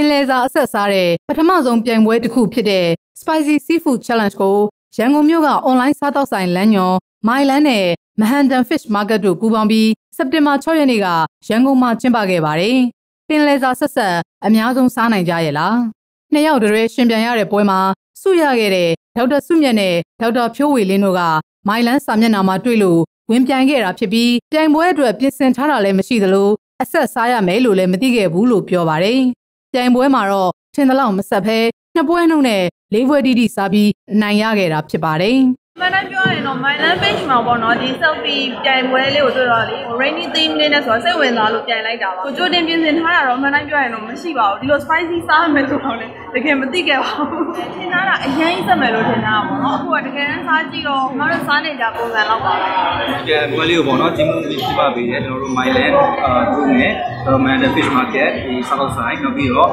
င်လယ်စာအဆက်စားတဲ့ပထမဆုံးပြိုင်ပွဲတစ်ခုဖြစ်တဲ့ Spicy Seafood Challenge ကိုရန်ကုန်မြို့ကအွန်လိုင်းစားတောက်ဆိုင်လမ်းညွန်မိုင်လန်းနဲ့မဟန်တန် Fish Market တို့ပူးပေါင်းပြီးစက်တင်ဘာ6ရက်နေ့ကရန်ကုန်မှာကျင်းပခဲ့ပါတယ်။ပင်လယ်စာဆက်ဆက်အများဆုံးစားနိုင်ကြရဲ့လား။နှစ်ယောက်တည်းရှင်ပြန်ရတဲ့ပွဲမှာဆုရခဲ့တဲ့ဒေါက်တာစုမြတ်နဲ့ဒေါက်တာဖြိုးဝေလင်းတို့ကမိုင်လန်းစာမျက်နှာမှာတွေ့လို့ဝင်ပြိုင်ခဲ့တာဖြစ်ပြီးပြိုင်ပွဲအတွက်ပြင်ဆင်ထားတာလည်းမရှိသလိုအဆက်စားရမယ်လို့လည်းမသိခဲ့ဘူးလို့ပြောပါတယ်။ ပြိုင်ပွဲမှာတော့ထင်သလောက်မဆက်ဘဲနှစ်ပွဲနှုတ်နဲ့လေးပွဲတိတိစားပြီးနိုင်ရခဲ့တာဖြစ်ပါတယ်။မှန်တိုင်းပြောရရင်တော့ my land page မှာပေါ့နော်ဒီ selfie ပြိုင်ပွဲလေးကိုတွေ့တော့လေ rainy theme လေးနဲ့ဆိုတော့စိတ်ဝင်စားလို့ပြိုင်လိုက်တာပါကိုကြိုတင်ပြင်ဆင်ထားတာတော့မှန်တိုင်းပြောရရင်တော့မရှိပါဘူးဒီလို spicy စားမယ်ဆိုတော့လေတကယ်မသိခဲ့ပါဘူးထင်ထားတာအရင်စက်မယ်လို့ထင်ထားတာပေါ့နော်အခုကတကယ်တမ်းစားကြည့်တော့ငါတို့စားနေကြပုံစံလောက်ပါပဲဒီပွဲလေးကိုပေါ့နော်ဒီမှုပြပါပေးတယ်ကျွန်တော်တို့ Myland အာတို့နဲ့ကျွန်တော် Manda Fish Market ဒီ South Side နောက်ပြီးတော့က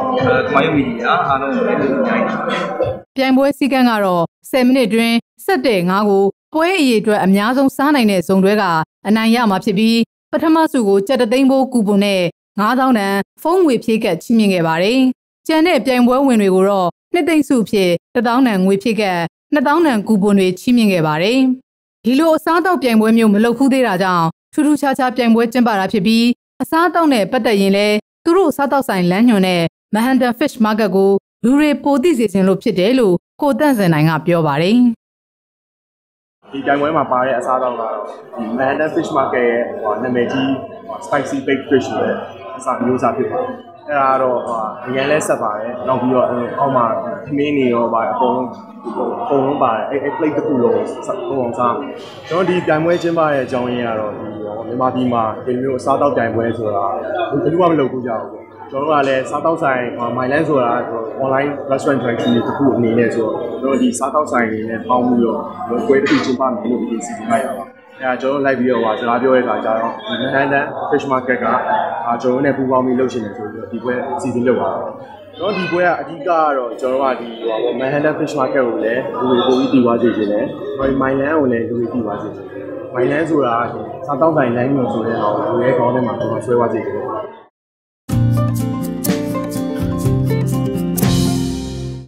မာယိုမီဒီယာအားလုံးကိုလည်းလုပ်ကြိုင်တာပြိုင်ပွဲစည်းကမ်းကတော့10မိနစ်တွင်ဆက်တဲ့ငါးကိုပွဲအရေးအတွက်အများဆုံးစားနိုင်တဲ့ဇုံတွဲကအနိုင်ရမှာဖြစ်ပြီးပထမဆုကိုကြက်တသိန်းဘိုးကူပွန်နဲ့9000တန်ဖုန်းငွေဖြည့်ကတ်ချီးမြှင့်ခဲ့ပါတယ်။ကျန်တဲ့ပြိုင်ပွဲဝင်တွေကိုတော့နှစ်သိန်းစုဖြစ်1000တန်ငွေဖြည့်ကတ်2000တန်ကူပွန်တွေချီးမြှင့်ခဲ့ပါတယ်။ဒီလိုအစားတောက်ပြိုင်ပွဲမျိုးမလုပ်ခုသေးတာကြောင့်ထူးထူးခြားခြားပြိုင်ပွဲကျင်းပတာဖြစ်ပြီး အစားတောက်နဲ့ပတ်သက်ရင်လည်းသူတို့စားတောက်ဆိုင်လမ်းညွန်တဲ့ Manhattan Fish Market ကိုလူတွေပိုသိစေခြင်းလို့ဖြစ်တယ်လို့ကိုတန့်စင်နိုင်ကပြောပါတယ်ဒီတိုင်ပွဲမှာပါတဲ့အစားအသောက်ကတော့ဒီ Manhattan Fish Market ရဲ့ဟိုနာမည်ကြီး spicy baked fish ရဲ့အစားမျိုးစားဖြစ်ပါတယ်။ အဲဒါကတော့ဟိုအရင်လဲဆက်ပါတယ်။နောက်ပြီးတော့အောက်မှာခမင်းနေရောပါအကုန်လုံးအကုန်လုံးပါတယ်။အဲ plate တစ်ခုလုံးဆက်အောင်စား။ကျွန်တော်ဒီတိုင်ပွဲကျင်းပတဲ့အကြောင်းရင်းကတော့ဒီမြန်မာပြည်မှာဒီမျိုးအစားအသောက်တိုင်ပွဲဆိုတာဘယ်သူမှမလုပ်ဘူးကြဘူး။ကျွန်တော်တို့ကလည်းစားတောက်ဆိုင် Myland ဆိုတာ online restaurant directory တစ်ခုအနေနဲ့ဆိုတော့ကျွန်တော်ဒီစားတောက်ဆိုင်တွေနဲ့ပေါင်းပြီးတော့ပွဲတစ်ခုကျင်းပမယ်လို့ဒီစီစဉ်လိုက်တာပါ။ အဲကျွန်တော်လိုက်ပြီးတော့ဟာစကားပြောရတဲ့အခါကျတော့ဒီ Manhattan Fish Market ကအာကျွန်တော်တို့နဲ့ပူးပေါင်းပြီးလုပ်ရှင်တယ်ဆိုပြီးတော့ဒီပွဲအစီအစဉ်လုပ်တာပါ။ကျွန်တော်ဒီပွဲကအဓိကကတော့ကျွန်တော်ကဒီဟို Manhattan Fish Market ကိုလည်းလူတွေပိုပြီးတည်သွားစေချင်တယ်။ဟို Myland ကိုလည်းလူတွေတည်သွားစေချင်တယ်။ Myland ဆိုတာစားတောက်ဆိုင်လိုင်းမျိုးဆိုတဲ့ဟာကိုလူရဲ့ခေါင်းထဲမှာကျွန်တော်ဆွဲသွားစေချင်တယ်။